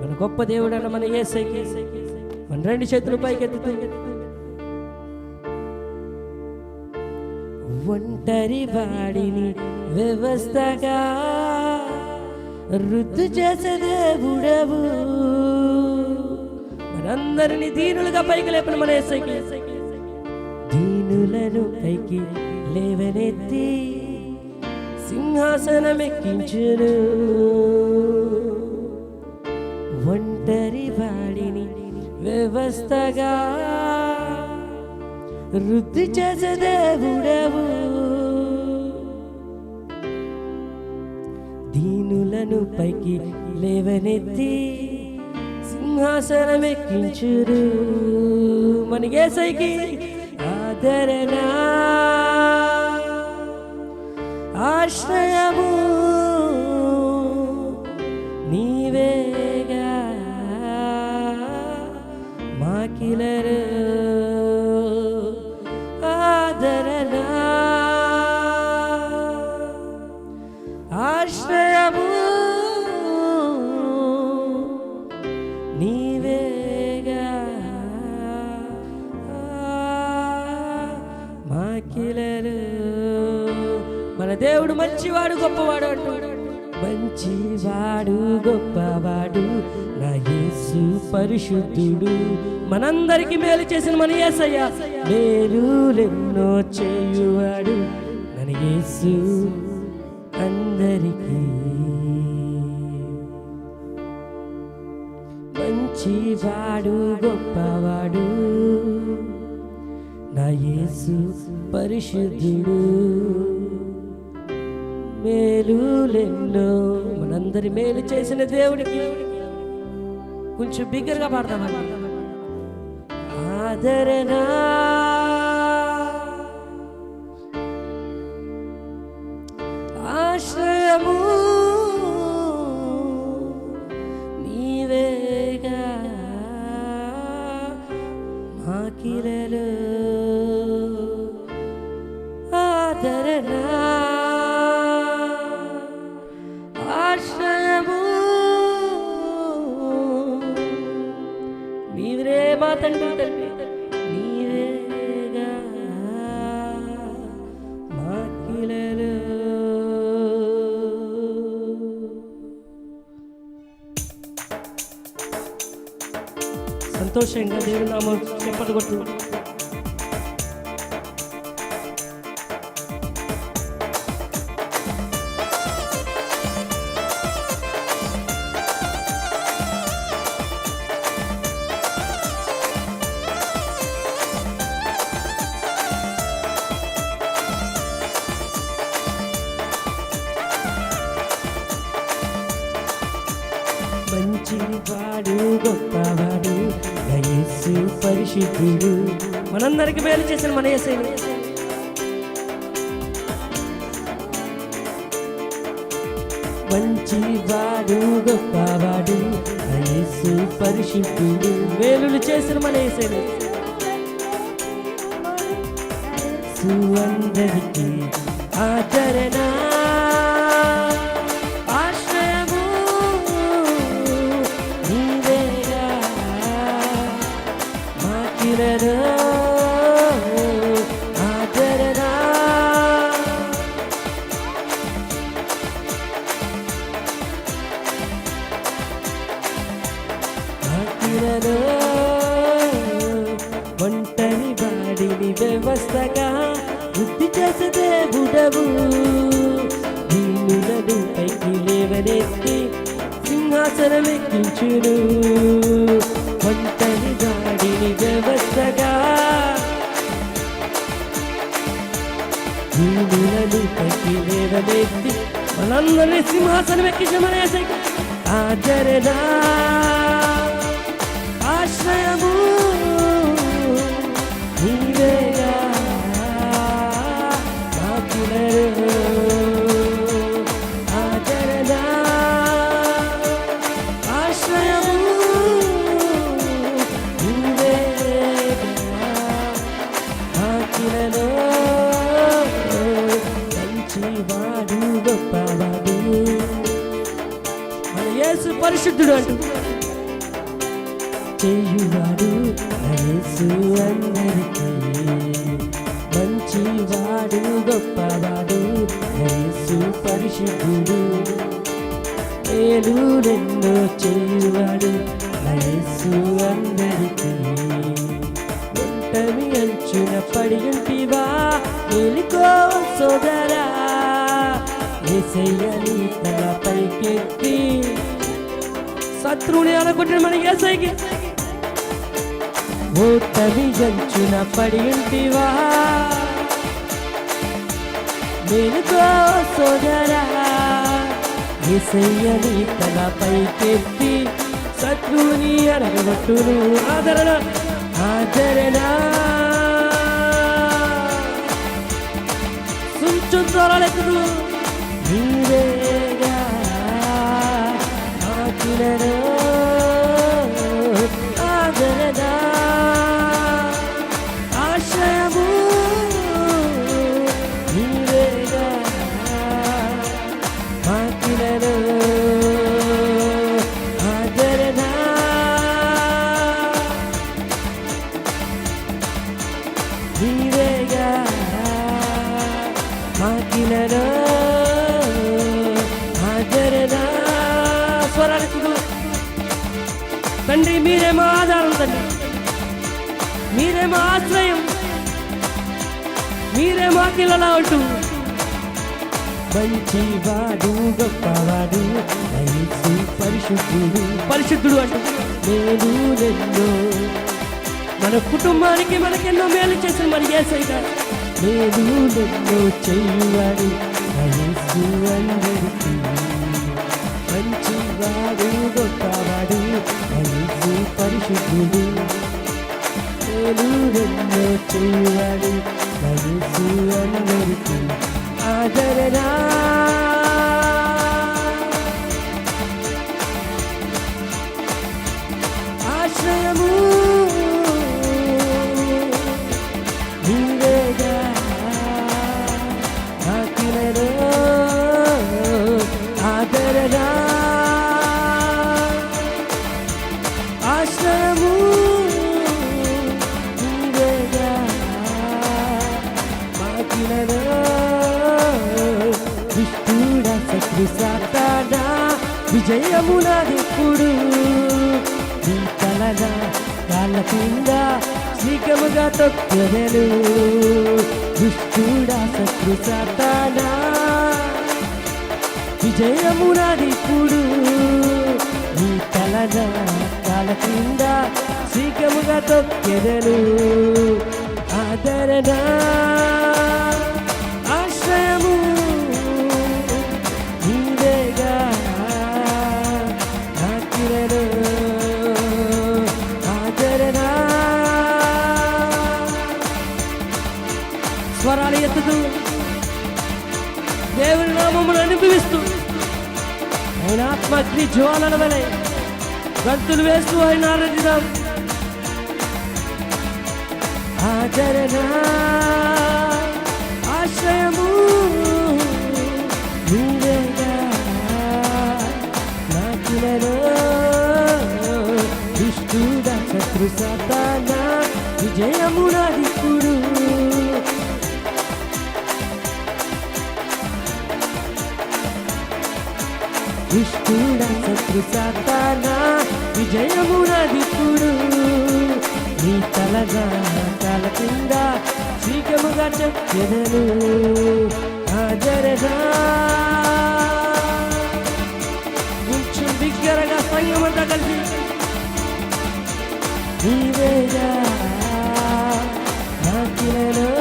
మన గొప్ప దేవుడు అన్న మన ఏసైకి మన రెండు చేతులు పైకెత్తుతూ ఒంటరి వాడిని వ్యవస్థగా రుద్దు చేసే దేవుడవు. మనందరినీ దీనులుగా పైకి లేపను మన ఏసైకి దీనులను పైకి లేవనెత్తి సింహాసనం వ్యవస్థగా వృద్ధి చేసే దేవుడవు దీనులను పైకి లేవనెత్తి సింహాసనం ఎక్కించురు. మనకేసైకి ఆదరణ ఆశ్రయ ఆశ్రయము నీవేగా మాకిలరు మన దేవుడు మంచివాడు గొప్పవాడు అంటాడు మంచివాడు గొప్పవాడు. నా యేసు పరిశుద్ధుడు. మనందరికి మేలు చేసిన మన యేసయ్య మేలులెన్నో చేయువాడు. నన్ను యేసు అందరికీ మంచివాడు గొప్పవాడు. నా యేసు పరిశుద్ధుడు. మేలులెన్నో మనందరి మేలు చేసిన దేవుడికి కొంచెం బిగ్గరగా పాడతామండి ఆదరణ నీవే మా తండ్రి తండ్రి నీవేగా మాకిలలో సంతోషంగా దేవుని నామం చెప్పలు పరిశుద్ధుడు మనందరికి మేలు చేసిన మన యేసయ్య. మంచివాడు గొప్పవాడు యేసు పరిశుద్ధుడు. మేలులు చేసిన మన యేసయ్య. సుందరికి ఆచరణ మాకిరను ఒంటరి వాడిని వ్యవస్థగా వృద్ధి చేసే దేవుడవు దీనులను పైకి లేవనెత్తి సింహాసనం ఎక్కించును. ఒంటరి వాడిని వ్యవస్థగా దీనులను పైకి లేవనెత్తి మనందరినీ సింహాసనం ఎక్కించమనే ఆచరణ మాకిలలో మంచివాడు గొప్పవాడు మన యేసు పరిశుద్ధుడు అంటూ. చేయువాడు యేసు అందరికీ. మంచివాడు గొప్పవాడు యేసు పరిశుద్ధుడు. మేలులెన్నో చేయువాడు యేసు అందరికీ. ఒంటరి పడి ఉంటివా మేలుకో సోదరా ఏసయ్యని తల పైకెత్తి. శత్రువుని అనుకుంటున్న మన ఏసైకి ఓ తవి జంచున పడి ఉంటివా మేలుకో సోదరా ఏసయ్యని తల పైకెత్తి. శత్రువుని అనగొట్టును ఆదరణ ఆదరణ. సుంచు త్వరలెక్కుదు నీవేగా ఆకినను మాకినను? ఆదరణ స్వరాలకు తండ్రి మీరే మా ఆధారం తండ్రి. మీరే మా ఆశ్రయం. మీరే మా కిలలా ఉంటూ. మంచివాడు గొప్పవాడు యేసు పరిశుద్ధుడు. పరిశుద్ధుడు అంటూ మేలు ఎన్నో మన కుటుంబానికి మనకెన్నో మేలు చేసిన మన ఏసై గారు. ఎన్నో చేయువాడు యేసు అందరికీ మంచివాడు గొప్పవాడు యేసు పరిశుద్ధుడు. మేలురెన్నో చేయువాడు యేసు అందరికీ ఆదరణ. శత్రు సాతానా విజయము నాదెప్పుడు నీ తలన కాళ్ళ కింద శ్రీకముగా తొక్కెదను దుష్టుడ శత్రు సాతానా విజయము నాదిప్పుడు నీ తలన కాళ్ళ కింద శ్రీకముగా తొక్కెదలు. ఆదరణ. నీవేగా నాకిరను ఆదరణ స్వరాలు ఎత్తుతూ దేవుని నామమును అనుభవిస్తూ ఆయన ఆత్మగ్ని జ్వాలల వలె గంతులు వేస్తూ ఆయన ఆరాధిద్దాం ఆదరణ ఆశ్రయము విజయము నాదిప్పుడు దుష్టుడ శత్రు సాతానా విజయము నాదిప్పుడు నీ తలగా తల కింద శీఘ్రముగా చెప్పెదను హాజరగా. కొంచెం బిగ్గరగా సంగమంతా కలిసి. నీవేగా quiero